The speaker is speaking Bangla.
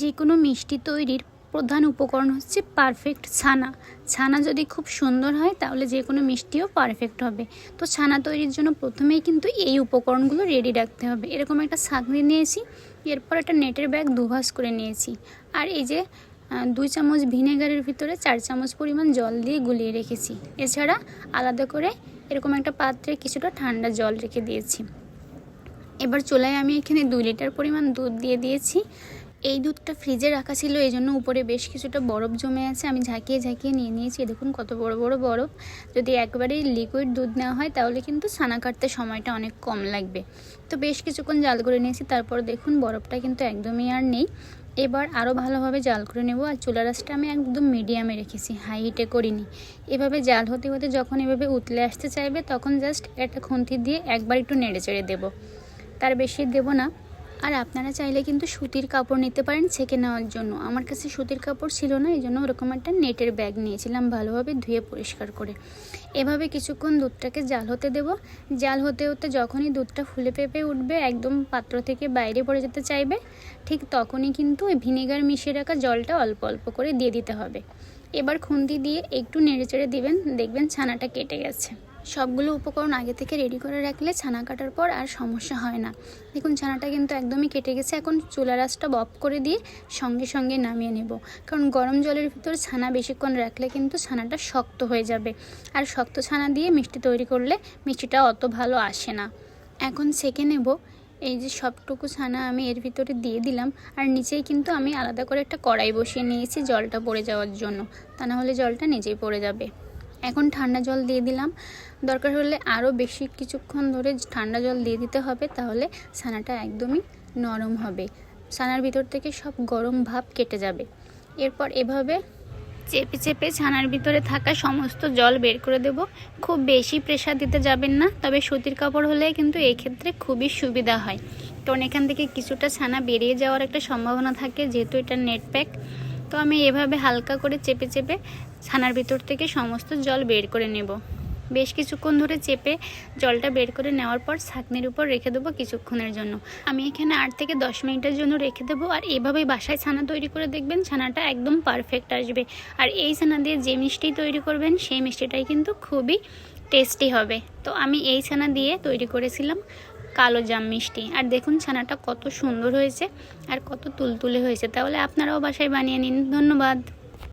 যে কোনো মিষ্টি তৈরির প্রধান উপকরণ হচ্ছে পারফেক্ট ছানা। ছানা যদি খুব সুন্দর হয়, তাহলে যে কোনো মিষ্টিও পারফেক্ট হবে। তো ছানা তৈরির জন্য প্রথমেই কিন্তু এই উপকরণগুলো রেডি রাখতে হবে। এরকম একটা ছাঁকনি নিয়েছি, এরপর একটা নেটের ব্যাগ দুভাস করে নিয়েছি। আর এই যে দুই চামচ ভিনেগারের ভিতরে চার চামচ পরিমাণ জল দিয়ে গুলিয়ে রেখেছি। এছাড়া আলাদা করে এরকম একটা পাত্রে কিছুটা ঠান্ডা জল রেখে দিয়েছি। এবার চুলায় আমি এখানে দুই লিটার পরিমাণ দুধ দিয়ে দিয়েছি। এই দুধটা ফ্রিজে রাখা ছিল, এই জন্য উপরে বেশ কিছুটা বরফ জমে আছে। আমি ঝাঁকিয়ে ঝাঁকিয়ে নিয়ে নিয়েছি। দেখুন কত বড় বড় বরফ। যদি একবারেই লিকুইড দুধ নেওয়া হয়, তাহলে কিন্তু ছানা কাটতে সময়টা অনেক কম লাগবে। তো বেশ কিছুক্ষণ জাল করে নিয়েছি। তারপর দেখুন বরফটা কিন্তু একদমই আর নেই। এবার আরও ভালোভাবে জাল করে নেব। আর চুলা রাসটা আমি একদম মিডিয়ামে রেখেছি হাই হিটে করিনি। এভাবে জাল হতে হতে যখন এভাবে উতলে আসতে চাইবে, তখন জাস্ট একটা খুন্তি দিয়ে একবার একটু নেড়ে চেড়ে দেবো। তার বেশি দেবো না। আর আপনারা চাইলে কিন্তু সুতির কাপড় নিতে পারেন ছেঁকে নেওয়ার জন্য। আমার কাছে সুতির কাপড় ছিল না এই জন্য ওরকম একটা নেটের ব্যাগ নিয়েছিলাম ভালোভাবে ধুয়ে পরিষ্কার করে। এভাবে কিছুক্ষণ দুধটাকে জাল হতে দেব। জাল হতে হতে যখনই দুধটা ফুলে পেঁপে উঠবে, একদম পাত্র থেকে বাইরে পড়ে যেতে চাইবে, ঠিক তখনই কিন্তু ওই ভিনেগার মিশিয়ে রাখা জলটা অল্প অল্প করে দিয়ে দিতে হবে। এবার খুন্তি দিয়ে একটু নেড়ে চেড়ে দিবেন, দেখবেন ছানাটা কেটে গেছে। সবগুলো উপকরণ আগে থেকে রেডি করে রাখলে ছানা কাটার পর আর সমস্যা হয় না। দেখুন, ছানাটা কিন্তু একদমই কেটে গেছে। এখন চুলা রাসটা বপ করে দিয়ে সঙ্গে সঙ্গে নামিয়ে নেব। কারণ গরম জলের ভিতর ছানা বেশিক্ষণ রাখলে কিন্তু ছানাটা শক্ত হয়ে যাবে। আর শক্ত ছানা দিয়ে মিষ্টি তৈরি করলে মিষ্টিটা অত ভালো আসে না। এখন সেকে নেব। এই যে সবটুকু ছানা আমি এর ভিতরে দিয়ে দিলাম। আর নিচেই কিন্তু আমি আলাদা করে একটা কড়াই বসিয়ে নিয়েছি জলটা পড়ে যাওয়ার জন্য। তা না হলে জলটা নিজেই পড়ে যাবে। এখন ঠান্ডা জল দিয়ে দিলাম। দরকার হলে আরও বেশি কিছুক্ষণ ধরে ঠান্ডা জল দিয়ে দিতে হবে, তাহলে ছানাটা একদমই নরম হবে। ছানার ভিতর থেকে সব গরম ভাব কেটে যাবে। এরপর এভাবে চেপে চেপে ছানার ভিতরে থাকা সমস্ত জল বের করে দেব। খুব বেশি প্রেশার দিতে যাবেন না, তবে সুতির কাপড় হলে কিন্তু এক্ষেত্রে খুবই সুবিধা হয়। কারণ এখান থেকে কিছুটা ছানা বেরিয়ে যাওয়ার একটা সম্ভাবনা থাকে, যেহেতু এটা নেট প্যাক তো আমি এভাবে হালকা করে চেপে চেপে ছানার ভিতর থেকে সমস্ত জল বের করে নেব। বেশ কিছুক্ষণ ধরে চেপে জলটা বের করে নেওয়ার পর ছাকনির উপর রেখে দেবো কিছুক্ষণের জন্য। আমি এখানে আট থেকে দশ মিনিটের জন্য রেখে দেবো আর এভাবেই বাসায় ছানা তৈরি করে দেখবেন ছানাটা একদম পারফেক্ট আসবে। আর এই ছানা দিয়ে যে মিষ্টি তৈরি করবেন সেই মিষ্টিটাই কিন্তু খুবই টেস্টি হবে। তো আমি এই ছানা দিয়ে তৈরি করেছিলাম। কালো জাম মিষ্টি। আর দেখুন ছানাটা কত সুন্দর হয়েছে আর কত তুলতুলে হয়েছে। তাহলে আপনারাও বাসায় বানিয়ে নিন। ধন্যবাদ।